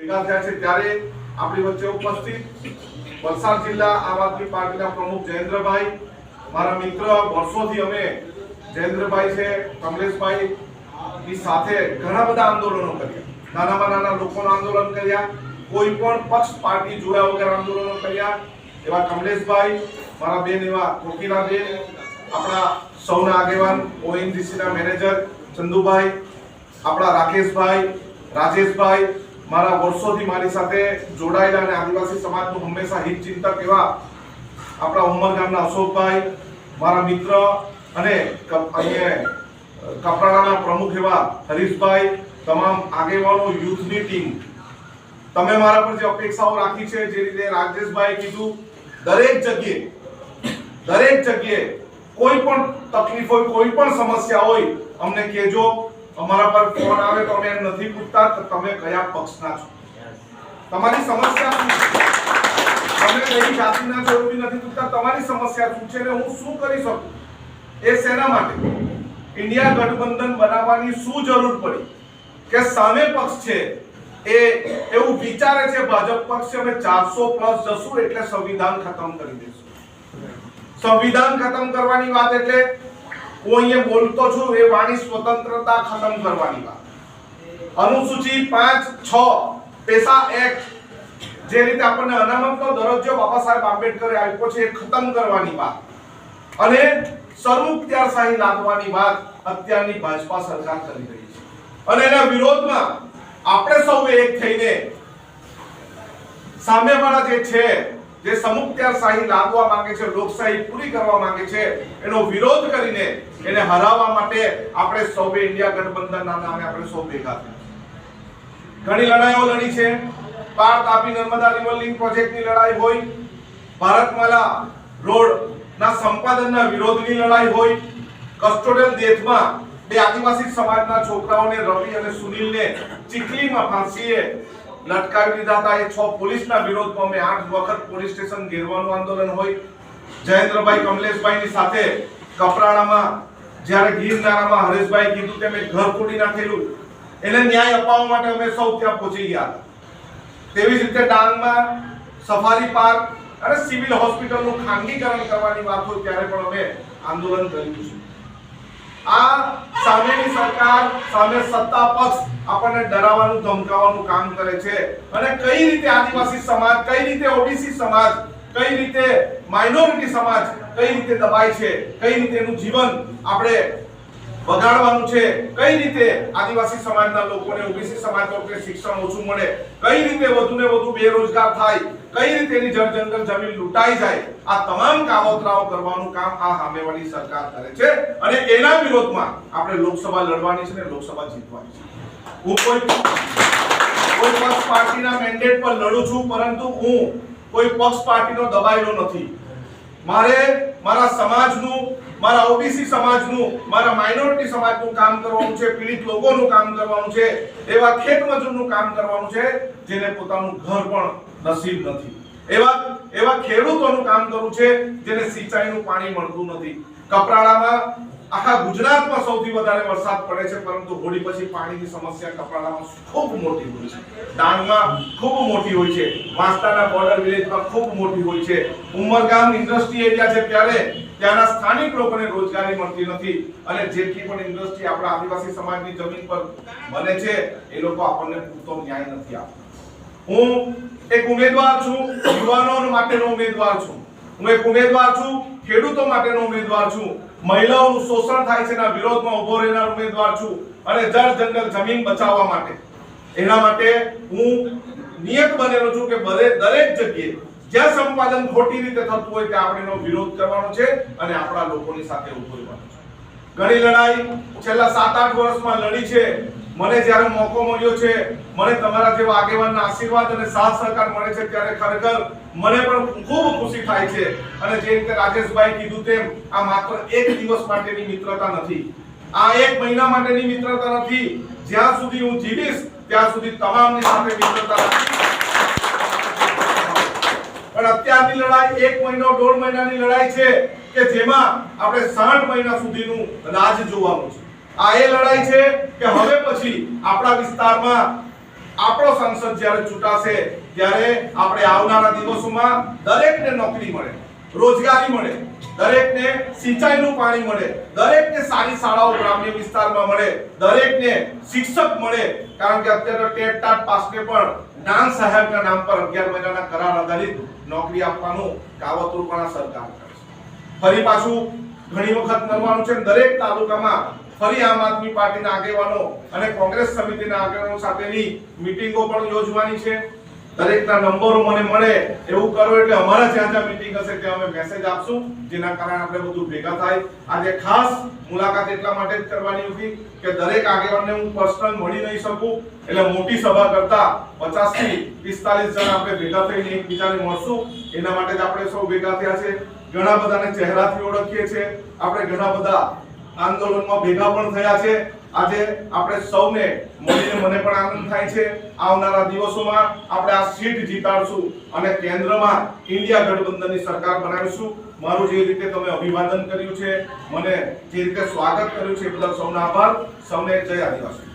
ભેગા થયા છે ત્યારે આપણી વચ્ચે ઉપસ્થિત વલસાડ જિલ્લા આમ આદમી પાર્ટીના પ્રમુખ જયેન્દ્રભાઈ, મારા મિત્ર વર્ષોથી અમે જયેન્દ્રભાઈ છે, કમલેશભાઈ, ની સાથે ઘણા બધા આંદોલનો કર્યા. નાનામાં નાના લોકોના આંદોલન કર્યા, કોઈ પણ પક્ષ પાર્ટી જોયા વગર આંદોલનો કર્યા. એવા કમલેશભાઈ, મારા બેન એવા કોકિલાબેન આપણા સૌના આગેવાન ONGC ના મેનેજર ચંદુભાઈ, આપણા રાકેશભાઈ, રાજેશભાઈ મારા વર્ષોથી મારી સાથે જોડાયેલા અને આદિવાસી સમાજનું હંમેશા હિત ચિંતક એવા આપણા ઉમર ગામના અશોકભાઈ, મારા મિત્ર અને કપરાડાના પ્રમુખ એવા હરીશભાઈ, તમામ આગેવાનો, યુથની ટીમ. તમે મારા પર જે અપેક્ષાઓ રાખી છે, જે રીતે રાજેશભાઈ કીધું, દરેક જગ્યાએ દરેક જગ્યાએ કોઈ પણ તકલીફ હોય, કોઈ પણ સમસ્યા હોય, અમને કહેજો. અમારા પર ફોન આવે તો અમે નથી પૂછતા કે તમે કયા પક્ષના છો. તમારી સમસ્યા શું છે? તમે કઈ જાતિના છો એવું નથી પૂછતા. તમારી સમસ્યા શું છે ને હું શું કરી શકું? એ શેના માટે? ઇન્ડિયા ગઠબંધન બનાવવાની શું જરૂર પડી? કે સામે પક્ષ છે એ, એવું વિચારે છે ભાજપ પક્ષ અમે 400 પ્લસ જશું એટલે સંવિધાન ખતમ કરી દઈશું સંવિધાન ખતમ કરવાની વાત એટલે હું અહીંયા બોલતો છું એ વાણી સ્વતંત્રતા ખતમ કરવાની વાત. અનુસૂચિ 5 6 પેસા એક્ટ જે રીતે આપણને અનામતનો દરજ્જો બાબા સાહેબ આંબેડકરે આપ્યો છે એ ખતમ કરવાની વાત. અને સરમુખત્યારશાહી લાદવાની વાત અત્યારની ભાજપા સરકાર કરી રહી છે. અને એના વિરોધમાં આપણે સૌ એક થઈને સામેવાળા જે છે જે સમુખત્યારશાહી લાદવા માંગે છે, લોકશાહી પૂરી કરવા માંગે છે, એનો વિરોધ કરીને એને હરાવવા માટે આપણે સૌએ ઇન્ડિયા ગઠબંધનના નામે આપણે સૌ ભેગા થયા ઘણી લડાઈઓ લડી છે. પાર તાપી નર્મદા રિવર લિંક પ્રોજેક્ટની લડાઈ હોય, ભારતમાલા રોડ ના સંપાદનના વિરોધની લડાઈ હોય કસ્ટોડિયલ ડેથમાં બે આદિવાસી સમાજના છોકરાઓને રવિ અને સુનિલને ચીખલીમાં ફાંસીએ લટકાવી દીધા હતા. એ છ પોલીસના વિરોધમાં અમે આઠ વખત પોલીસ સ્ટેશન ઘેરવાનું આંદોલન હોય. જયેન્દ્રભાઈ કમલેશભાઈની સાથે કપરાણામાં, જ્યારે ગીરનારામાં હરેશભાઈ કીધું કે મેં ઘર તોડી નાખેલું એને ન્યાય અપાવવા માટે અમે સૌ ત્યાં પહોંચી ગયા. તેવી જ રીતે ડાંગમાં સફારી પાર્ક અને સિવિલ હોસ્પિટલનું ખાનગીકરણ કરવાની વાત હોય ત્યારે પણ અમે આંદોલન કર્યું છે. આ સામેની સરકાર, સામે સત્તા પક્ષ આપણને ડરાવવાનું, ધમકાવવાનું કામ કરે છે. અને કઈ રીતે આદિવાસી સમાજ, કઈ રીતે ઓબીસી સમાજ, કઈ રીતે માઇનોરિટી સમાજ કઈ રીતે દબાય છે, કઈ રીતે એનું જીવન આપણે બગાડવાનું છે, કઈ રીતે આદિવાસી સમાજના લોકોને ઓબીસી સમાજ લોકોને શિક્ષણ ઓછું મળે, કઈ રીતે વધુ ને વધુ બેરોજગાર થાય કઈ રીતે એની જળ જંગલ જમીન લૂંટાઈ જાય? આ તમામ કાવતરાઓ કરવાનું કામ આ સામેવાળી સરકાર કરે છે અને એના વિરોધમાં આપણે લોકસભા લડવાની છે ને લોકસભા જીતવાની છે. હું કોઈ કોઈ પક્ષ પાર્ટીના મેન્ડેટ પર લડું છું, પરંતુ હું કોઈ પક્ષ પાર્ટીનો દબાયેલો નથી. મારે મારા સમાજનું, મારા ઓબીસી સમાજનું, મારા માઇનોરિટી સમાજનું કામ કરવાનું છે, પીડિત લોકોનું કામ કરવાનું છે, એવા ખેત મજૂરનું કામ કરવાનું છે, જેને પોતાનું ઘર પણ નસીબ નથી. એવા એવા ખેડૂતોનું કામ કરવું છે જેને સિંચાઈનું પાણી મળતું નથી. કપરાડામાં આખા ગુજરાતમાં સૌથી વધારે વરસાદ પડે છે, પરંતુ હોળી પછી પાણીની સમસ્યા કપરાડામાં ખૂબ મોટી હોય છે. ડાંગમાં ખૂબ મોટી હોય છે. વાંસદાના બોર્ડર વિલેજમાં ખૂબ મોટી હોય છે. ઉમરગામ ઇન્ડસ્ટ્રી એરિયા છે ત્યારે ત્યાંના સ્થાનિક લોકોને રોજગારી મળતી નથી. અને જેટલી પણ ઇન્ડસ્ટ્રી આપણા આદિવાસી સમાજની જમીન પર બને છે, એ લોકો આપણને પૂરતો ન્યાય નથી આપતા. હું એક ઉમેદવાર છું યુવાનો માટેનો ઉમેદવાર છું. હું એક ઉમેદવાર છું, ખેડૂતો માટેનો ઉમેદવાર છું. મહિલાઓનું શોષણ થાય છે એના વિરોધમાં ઊભો રહેનાર ઉમેદવાર છું અને જળ જંગલ જમીન બચાવવા માટે. એના માટે હું નિયત બનેલો છું કે દરેક જગ્યાએ જ્યાં સંપાદન ખોટી રીતે થતું હોય ત્યાં આપણે એનો વિરોધ કરવાનો છે અને આપણા લોકોની સાથે ઊભો રહેવાનો છે. ઘણી લડાઈ છેલ્લા સાત આઠ વર્ષમાં લડી છે. મને જ્યારે મોકો મળ્યો છે, મને તમારા જેવા આગેવાનના આશીર્વાદ અને સાથ સહકાર મળે છે ત્યારે ખરેખર મને પણ ખૂબ ખુશી થાય છે. અને જે રીતે રાજેશભાઈ કીધું તેમ, આ માત્ર એક દિવસ માટેની મિત્રતા નથી. આ એક મહિના માટેની મિત્રતા નથી. જ્યાં સુધી હું જીવીશ, ત્યાં સુધી તમામની સાથે મિત્રતા પણ અત્યારની લડાઈ એક મહિનો, દોઢ મહિનાની લડાઈ છે કે જેમાં આપણે સાઠ મહિના સુધીનું રાજ જોવાનું છે. આ એ લડાઈ છે કે હવે પછી આપણા વિસ્તારમાં આપણો સંસદ જ્યારે ચૂંટાશે, ત્યારે આપણે આવનારા દિવસોમાં દરેકને નોકરી મળે, રોજગારી મળે, દરેકને સિંચાઈનું પાણી મળે, દરેકને સારી શાળાઓ ગ્રામ્ય વિસ્તારમાં મળે, દરેકને શિક્ષક મળે. કારણ કે અત્યારે ટેટ ટાટ પાસને પણ નાન સાહેબના નામ પર 11 મહિનાના કરાર આધારિત નોકરી આપવાનું કાવતરું પણ સરકાર કરે છે. ફરી પાછું ઘણી વખત કરવાનું છે દરેક તાલુકામાં ફરી આમ આદમી પાર્ટીના આગેવાનો અને કોંગ્રેસ સમિતિના આગેવાનો સાથેની મીટિંગો પણ યોજવાની છે. દરેકના નંબરો મને મળે એવું કરો એટલે અમારા જ્યાં જ્યાં મીટિંગ હશે ત્યાં અમે મેસેજ આપશું, જેના કારણે આપણે બધું ભેગા થાય. આજે ખાસ મુલાકાત એટલા માટે જ કરવાની હતી કે દરેક આગેવાનને હું પર્સનલ મળી નહીં શકું, એટલે મોટી સભા કરતા 50 થી 45 જણ આપણે ભેગા થઈને એકબીજાને મળશું. એના માટે જ આપણે સૌ ભેગા થયા છે. ઘણા બધાને ચહેરાથી ઓળખીએ છીએ. આપણે ઘણા બધા આંદોલનમાં ભેગા પણ થયા છે. આજે આપણે સૌને મળીને મને પણ આનંદ થાય છે. આવનારા દિવસોમાં આપણે આ સીટ જીતાડશું અને કેન્દ્રમાં ઇન્ડિયા ગઠબંધનની સરકાર બનાવીશું. મારું જે રીતે તમે અભિવાદન કર્યું છે, મને જે રીતે સ્વાગત કર્યું છે એ બદલ સૌનો આભાર. સૌને જય આદિવાસી.